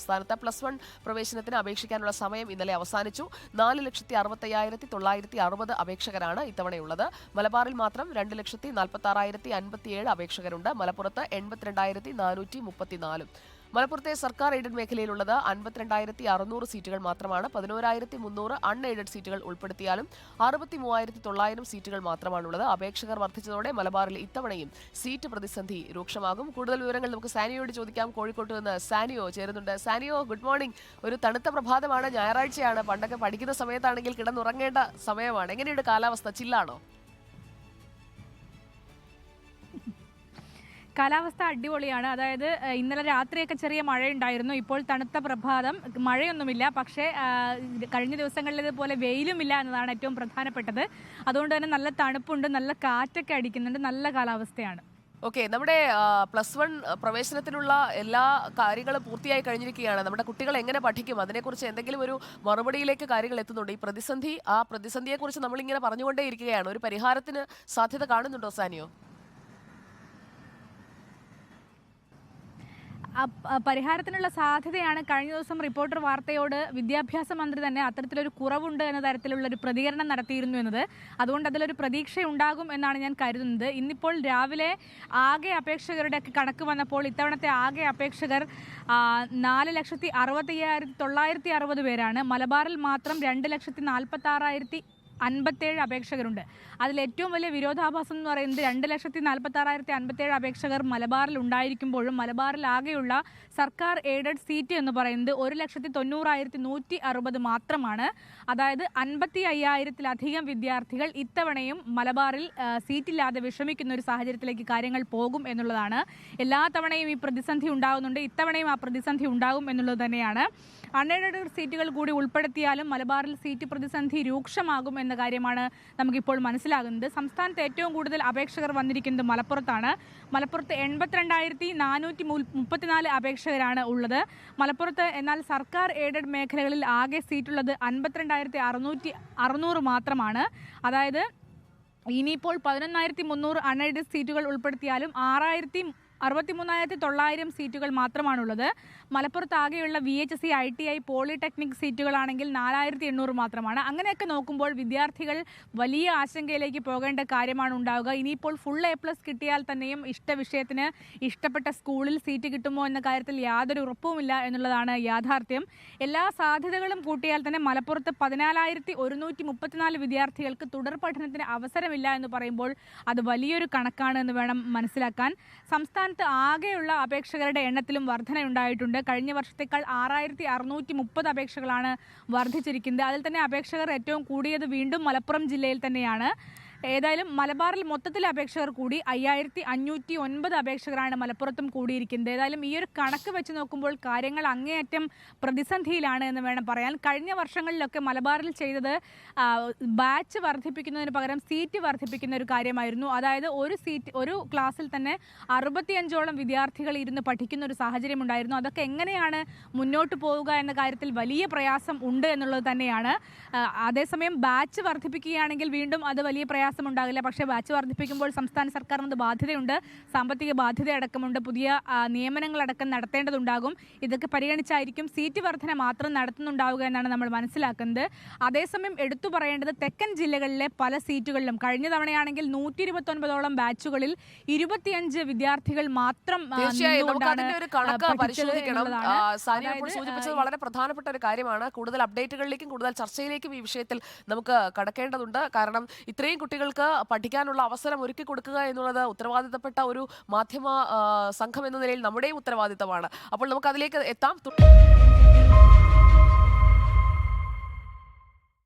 സംസ്ഥാനത്ത് plus one പ്രവേശനത്തിന് അപേക്ഷിക്കാനുള്ള സമയം ഇന്നലെ അവസാനിച്ചു. നാല് ലക്ഷത്തി അറുപത്തയ്യായിരത്തി തൊള്ളായിരത്തി അറുപത് അപേക്ഷകരാണ് ഇത്തവണയുള്ളത്. മലബാറിൽ മാത്രം രണ്ട് ലക്ഷത്തി നാൽപ്പത്തി ആറായിരത്തി അൻപത്തിയേഴ് അപേക്ഷകരുണ്ട്. മലപ്പുറത്ത് എൺപത്തിരണ്ടായിരത്തി നാനൂറ്റി മുപ്പത്തിനാലും. മലപ്പുറത്തെ സർക്കാർ എയ്ഡഡ് മേഖലയിലുള്ളത് അൻപത്തിരണ്ടായിരത്തി അറുന്നൂറ് സീറ്റുകൾ മാത്രമാണ്. പതിനോരായിരത്തി മുന്നൂറ് അൺ എയ്ഡഡ് സീറ്റുകൾ ഉൾപ്പെടുത്തിയാലും അറുപത്തി മൂവായിരത്തി തൊള്ളായിരം സീറ്റുകൾ മാത്രമാണുള്ളത്. അപേക്ഷകർ വർദ്ധിച്ചതോടെ മലബാറിൽ ഇത്തവണയും സീറ്റ് പ്രതിസന്ധി രൂക്ഷമാകും. കൂടുതൽ വിവരങ്ങൾ നമുക്ക് സാനിയോട് ചോദിക്കാം. കോഴിക്കോട്ട് നിന്ന് സാനിയോ ചേരുന്നുണ്ട്. സാനിയോ ഗുഡ് മോർണിംഗ്. ഒരു തണുത്ത പ്രഭാതമാണ്. ഞായറാഴ്ചയാണ്. പണ്ടൊക്കെ പഠിക്കുന്ന സമയത്താണെങ്കിൽ കിടന്നുറങ്ങേണ്ട സമയമാണ്. എങ്ങനെയുണ്ട് കാലാവസ്ഥ? ചില്ലാണോ? കാലാവസ്ഥ അടിപൊളിയാണ്. അതായത് ഇന്നലെ രാത്രിയൊക്കെ ചെറിയ മഴയുണ്ടായിരുന്നു. ഇപ്പോൾ തണുത്ത പ്രഭാതം. മഴയൊന്നുമില്ല. പക്ഷേ കഴിഞ്ഞ ദിവസങ്ങളിലേതുപോലെ വെയിലുമില്ല എന്നതാണ് ഏറ്റവും പ്രധാനപ്പെട്ടത്. അതുകൊണ്ട് തന്നെ നല്ല തണുപ്പുണ്ട് നല്ല കാറ്റൊക്കെ അടിക്കുന്നുണ്ട് നല്ല കാലാവസ്ഥയാണ്. ഓക്കെ നമ്മുടെ പ്ലസ് വൺ പ്രവേശനത്തിനുള്ള എല്ലാ കാര്യങ്ങളും പൂർത്തിയായി കഴിഞ്ഞിരിക്കുകയാണ്. നമ്മുടെ കുട്ടികൾ എങ്ങനെ പഠിക്കും? അതിനെക്കുറിച്ച് എന്തെങ്കിലും ഒരു മറുപടിയിലേക്ക് കാര്യങ്ങൾ എത്തുന്നുണ്ട്? ഈ പ്രതിസന്ധി ആ പ്രതിസന്ധിയെക്കുറിച്ച് നമ്മളിങ്ങനെ പറഞ്ഞുകൊണ്ടേ ഇരിക്കുകയാണ് ഒരു പരിഹാരത്തിന് സാധ്യത കാണുന്നുണ്ടോ സാനിയോ? പരിഹാരത്തിനുള്ള സാധ്യതയാണ് കഴിഞ്ഞ ദിവസം റിപ്പോർട്ടർ വാർത്തയോട് വിദ്യാഭ്യാസ മന്ത്രി തന്നെ അത്തരത്തിലൊരു കുറവുണ്ട് എന്ന തരത്തിലുള്ള ഒരു പ്രതികരണം നടത്തിയിരുന്നു എന്നത്. അതുകൊണ്ട് അതിലൊരു പ്രതീക്ഷ ഉണ്ടാകും എന്നാണ് ഞാൻ കരുതുന്നത്. ഇന്നിപ്പോൾ രാവിലെ ആകെ അപേക്ഷകരുടെയൊക്കെ കണക്ക് വന്നപ്പോൾ ഇത്തവണത്തെ ആകെ അപേക്ഷകർ നാല് ലക്ഷത്തി അറുപത്തി അയ്യായിരത്തി തൊള്ളായിരത്തി അറുപത് പേരാണ്. മലബാറിൽ മാത്രം രണ്ട് ലക്ഷത്തി നാൽപ്പത്തി ആറായിരത്തി അൻപത്തേഴ് അപേക്ഷകരുണ്ട്. അതിൽ ഏറ്റവും വലിയ വിരോധാഭാസം എന്ന് പറയുന്നത് രണ്ട് ലക്ഷത്തി നാൽപ്പത്തി ആറായിരത്തി അൻപത്തേഴ് അപേക്ഷകർ മലബാറിൽ ഉണ്ടായിരിക്കുമ്പോഴും മലബാറിൽ ആകെയുള്ള സർക്കാർ എയ്ഡഡ് സീറ്റ് എന്ന് പറയുന്നത് ഒരു ലക്ഷത്തി തൊണ്ണൂറായിരത്തി നൂറ്റി അറുപത് മാത്രമാണ്. അതായത് അൻപത്തി അയ്യായിരത്തിലധികം വിദ്യാർത്ഥികൾ ഇത്തവണയും മലബാറിൽ സീറ്റില്ലാതെ വിഷമിക്കുന്ന ഒരു സാഹചര്യത്തിലേക്ക് കാര്യങ്ങൾ പോകും എന്നുള്ളതാണ്. എല്ലാ തവണയും ഈ പ്രതിസന്ധി ഉണ്ടാകുന്നുണ്ട്. ഇത്തവണയും ആ പ്രതിസന്ധി ഉണ്ടാകും എന്നുള്ളത് തന്നെയാണ്. അൺഎയ്ഡഡ് സീറ്റുകൾ കൂടി ഉൾപ്പെടുത്തിയാലും മലബാറിൽ സീറ്റ് പ്രതിസന്ധി രൂക്ഷമാകും എന്ന കാര്യമാണ് നമുക്കിപ്പോൾ മനസ്സിലാകുന്നത്. സംസ്ഥാനത്ത് ഏറ്റവും കൂടുതൽ അപേക്ഷകർ വന്നിരിക്കുന്നത് മലപ്പുറത്താണ്. മലപ്പുറത്ത് എൺപത്തിരണ്ടായിരത്തി നാനൂറ്റി മുപ്പത്തിനാല് അപേക്ഷകരാണ് ഉള്ളത്. മലപ്പുറത്ത് എന്നാൽ സർക്കാർ എയ്ഡഡ് മേഖലകളിൽ ആകെ സീറ്റുള്ളത് അൻപത്തിരണ്ടായിരത്തി അറുന്നൂറ്റി അറുന്നൂറ് മാത്രമാണ്. അതായത് ഇനിയിപ്പോൾ പതിനൊന്നായിരത്തി മുന്നൂറ് അൺഎയ്ഡഡ് സീറ്റുകൾ ഉൾപ്പെടുത്തിയാലും ആറായിരത്തി അറുപത്തിമൂന്നായിരത്തി തൊള്ളായിരം സീറ്റുകൾ മാത്രമാണുള്ളത്. മലപ്പുറത്ത് ആകെയുള്ള V H C I T I polytechnic സീറ്റുകളാണെങ്കിൽ നാലായിരത്തി എണ്ണൂറ് മാത്രമാണ്. അങ്ങനെയൊക്കെ നോക്കുമ്പോൾ വിദ്യാർത്ഥികൾ വലിയ ആശങ്കയിലേക്ക് പോകേണ്ട കാര്യമാണ് ഉണ്ടാവുക. ഇനിയിപ്പോൾ ഫുൾ എ പ്ലസ് കിട്ടിയാൽ തന്നെയും ഇഷ്ട വിഷയത്തിന് ഇഷ്ടപ്പെട്ട സ്കൂളിൽ സീറ്റ് കിട്ടുമോ എന്ന കാര്യത്തിൽ യാതൊരു ഉറപ്പുമില്ല എന്നുള്ളതാണ് യാഥാർത്ഥ്യം. എല്ലാ സാധ്യതകളും കൂട്ടിയാൽ തന്നെ മലപ്പുറത്ത് പതിനാലായിരത്തി ഒരുന്നൂറ്റി മുപ്പത്തിനാല് വിദ്യാർത്ഥികൾക്ക് തുടർ പഠനത്തിന് അവസരമില്ല എന്ന് പറയുമ്പോൾ അത് വലിയൊരു കണക്കാണ് എന്ന് വേണം മനസ്സിലാക്കാൻ. സംസ്ഥാനത്ത് ആകെയുള്ള അപേക്ഷകരുടെ എണ്ണത്തിലും വർധനയുണ്ടായിട്ടുണ്ട് കഴിഞ്ഞ വർഷത്തേക്കാൾ ആറായിരത്തി അറുന്നൂറ്റി മുപ്പത് അപേക്ഷകളാണ് വർദ്ധിച്ചിരിക്കുന്നത് അതിൽ തന്നെ അപേക്ഷകർ ഏറ്റവും കൂടിയത് വീണ്ടും മലപ്പുറം ജില്ലയിൽ തന്നെയാണ്. ഏതായാലും മലബാറിൽ മൊത്തത്തിൽ അപേക്ഷകർ കൂടി അയ്യായിരത്തി അഞ്ഞൂറ്റി ഒൻപത് അപേക്ഷകരാണ് മലപ്പുറത്തും കൂടിയിരിക്കുന്നത്. ഏതായാലും ഈ ഒരു കണക്ക് വെച്ച് നോക്കുമ്പോൾ കാര്യങ്ങൾ അങ്ങേയറ്റം പ്രതിസന്ധിയിലാണ് എന്ന് വേണം പറയാൻ. കഴിഞ്ഞ വർഷങ്ങളിലൊക്കെ മലബാറിൽ ചെയ്തത് ബാച്ച് വർദ്ധിപ്പിക്കുന്നതിന് പകരം സീറ്റ് വർദ്ധിപ്പിക്കുന്ന ഒരു കാര്യമായിരുന്നു. അതായത് ഒരു സീറ്റ് ഒരു ക്ലാസ്സിൽ തന്നെ അറുപത്തിയഞ്ചോളം വിദ്യാർത്ഥികൾ ഇരുന്ന് പഠിക്കുന്ന ഒരു സാഹചര്യം ഉണ്ടായിരുന്നു. അതൊക്കെ എങ്ങനെയാണ് മുന്നോട്ട് പോവുക എന്ന കാര്യത്തിൽ വലിയ പ്രയാസം ഉണ്ട് എന്നുള്ളത് തന്നെയാണ്. അതേസമയം ബാച്ച് വർദ്ധിപ്പിക്കുകയാണെങ്കിൽ വീണ്ടും അത് വലിയ പ്രയാസം ഉണ്ടാകില്ല പക്ഷേ ബാച്ച് വർദ്ധിപ്പിക്കുമ്പോൾ സംസ്ഥാന സർക്കാരിന് അത് ബാധ്യതയുണ്ട്. സാമ്പത്തിക ബാധ്യത അടക്കമുണ്ട് പുതിയ നിയമനങ്ങളടക്കം നടത്തേണ്ടതുണ്ടാകും. ഇതൊക്കെ പരിഗണിച്ചായിരിക്കും സീറ്റ് വർധന മാത്രം നടത്തുന്നുണ്ടാവുക എന്നാണ് നമ്മൾ മനസ്സിലാക്കുന്നത്. അതേസമയം എടുത്തു പറയേണ്ടത് തെക്കൻ ജില്ലകളിലെ പല സീറ്റുകളിലും കഴിഞ്ഞ തവണയാണെങ്കിൽ നൂറ്റി ഇരുപത്തൊൻപതോളം ബാച്ചുകളിൽ ഇരുപത്തിയഞ്ച് വിദ്യാർത്ഥികൾ മാത്രം സൂചിപ്പിച്ചത് വളരെ പ്രധാനപ്പെട്ട ഒരു കാര്യമാണ്. കൂടുതൽ അപ്ഡേറ്റുകളിലേക്കും കൂടുതൽ ചർച്ചയിലേക്കും ഈ വിഷയത്തിൽ നമുക്ക് കടക്കേണ്ടതുണ്ട്. കാരണം ഇത്രയും കുട്ടികൾക്ക് പഠിക്കാനുള്ള അവസരം ഒരുക്കി കൊടുക്കുക എന്നുള്ളത് ഉത്തരവാദിത്തപ്പെട്ട ഒരു മാധ്യമ സംഘം എന്ന നിലയിൽ നമ്മുടെയും ഉത്തരവാദിത്തമാണ്. അപ്പോൾ നമുക്ക് അതിലേക്ക് എത്താം.